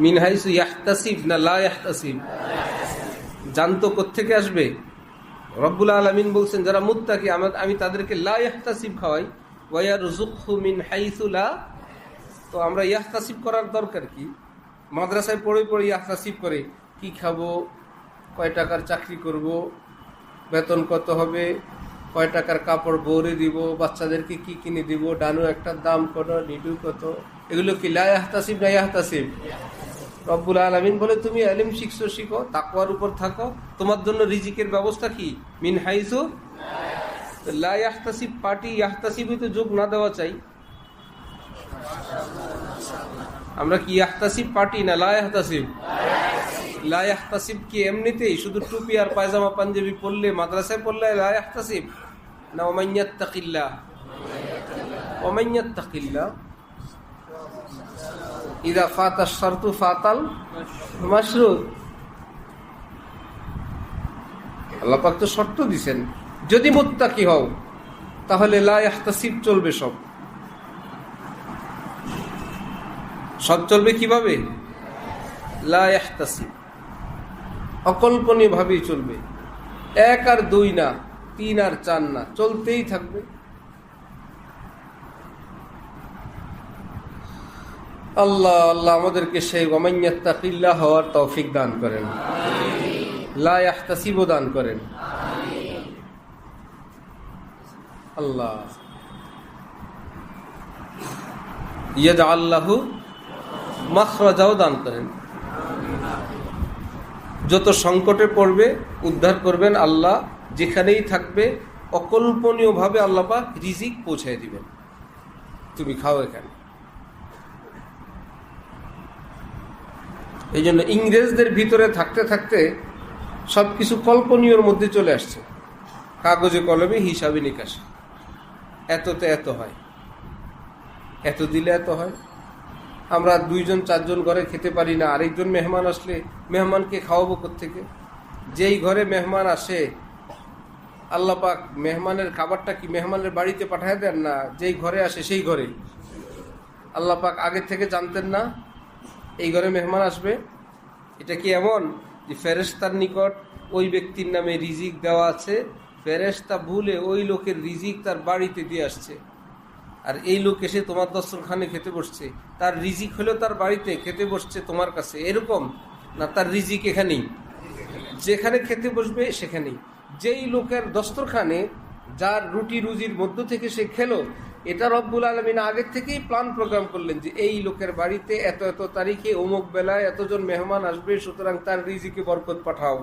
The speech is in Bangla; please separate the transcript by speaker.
Speaker 1: মিন হাইসু ইয়াহতাসিব না লা ইয়াহতাসিব? জানতো কোত্থেকে আসবে? রব্বুল আলমিন বলছেন, যারা মুত্তাকি, আমি তাদেরকে লা ইয়াহতাসিব খাওয়াই। ওয়ার জুকহু মিন হাইসু লা তো আমরা ইয়াহতাসিব করার দরকার কি? মাদ্রাসায় পড়ে পড়ে ইয়াহতাসিব করে, কি খাব? কয় টাকার চাকরি করব? বেতন কত হবে? কয় টাকার কাপড় বৌরে দিব? বাচ্চাদেরকে কি কিনে দিব? ডানু একটা দাম কত? নিডু কত? এগুলো কি লা ইয়াহতাসিব না ইয়াহতাসিব? রব্বুল আলমিন বলে, তুমি আলিম শিখছো, শিখো তাকুয়ার উপর থাকো। তোমার জন্য রিজিকের ব্যবস্থা কি? মিন হাইসু লা ইয়াহতাসিব, পার্টি ইয়াহতাসিবই তো যোগ না দেওয়া চাই। আমরা কি ইয়াহতাসিব, পার্টি না লা ইয়াহতাসিব? লা ইয়াহতাসিব কি এমনিতেই শুধু টুপি আর পায়জামা, পাঞ্জাবি পরলে, মাদ্রাসায় পড়লে লা ইয়াহতাসিব? না ওমাইয়াত্তাকিল্লাহ ওমাইয়াত্তাকিল্লাহ ইদা ফাতা শর্তু ফাতাল মাশরুত আল্লাপাক তো শর্ত দিছেন, যদি মুত্তাকি হও, তাহলে লা ইয়াহতাসিব চলবে সব। সব চলবে কীভাবে? লা ইয়াহতাসিব। অকল্পনীয় ভাবেই চলবে। এক আর দুই না, তিন আর চার না, চলতেই থাকবে। আল্লাহ আল্লাহ আমাদেরকে সেই ওমাইয়াত্তাকিল্লা হওয়ার তৌফিক দান করেন। লা ইয়াহতাসিবও দান করেন। আল্লাহ। ইয়াদ আল্লাহু মাখরাজাও দান করেন। যত সংকটে পড়বে, উদ্ধার করবেন আল্লাহ, যেখানেই থাকবে, অকল্পনীয়ভাবে আল্লাপাক রিজিক পৌঁছায় দিবেন। তুমি খাও এখানে। এই জন্য ইংরেজদের ভিতরে থাকতে থাকতে সব কিছু কল্পনীয়র মধ্যে চলে আসছে। কাগজে কলমে হিসাবে নিকাশে। এততে এত হয়। এত দিলে এত হয়। আমরা দুইজন, চারজন ঘরে খেতে পারি না। আরেকজন মেহমান আসলে মেহমানকে খাওয়াবো থেকে যেই ঘরে মেহমান আসে আল্লাপাক মেহমানের খাবারটা কি মেহমানের বাড়িতে পাঠায় দেন না? যেই ঘরে আসে সেই ঘরে। আল্লাপাক আগে থেকে জানতেন না এই ঘরে মেহমান আসবে। এটা কি এমন? যে ফেরেস্তার নিকট ওই ব্যক্তির নামে রিজিক দেওয়া আছে। ফেরেস্তা ভুলে ওই লোকের রিজিক তার বাড়িতে দিয়ে আসছে। আর এই লোক এসে তোমার দস্তরখানে খেতে বসছে। তার রিজিক হলেও তার বাড়িতে খেতে বসছে তোমার কাছে। এরকম? না, তার রিজিক এখানেই? যেখানে খেতে বসবে সেখানেই। যেই লোকের দস্তরখানে যার রুটি রুজির মধ্য থেকে সে খেলো এটা রব্বুল আলমিন আগের থেকেই প্ল্যান প্রোগ্রাম করলেন যে এই লোকের বাড়িতে এত এত তারিখে অমুক বেলায় এতজন মেহমান আসবে, সুতরাং তার রিজিকে বরকত পাঠাও।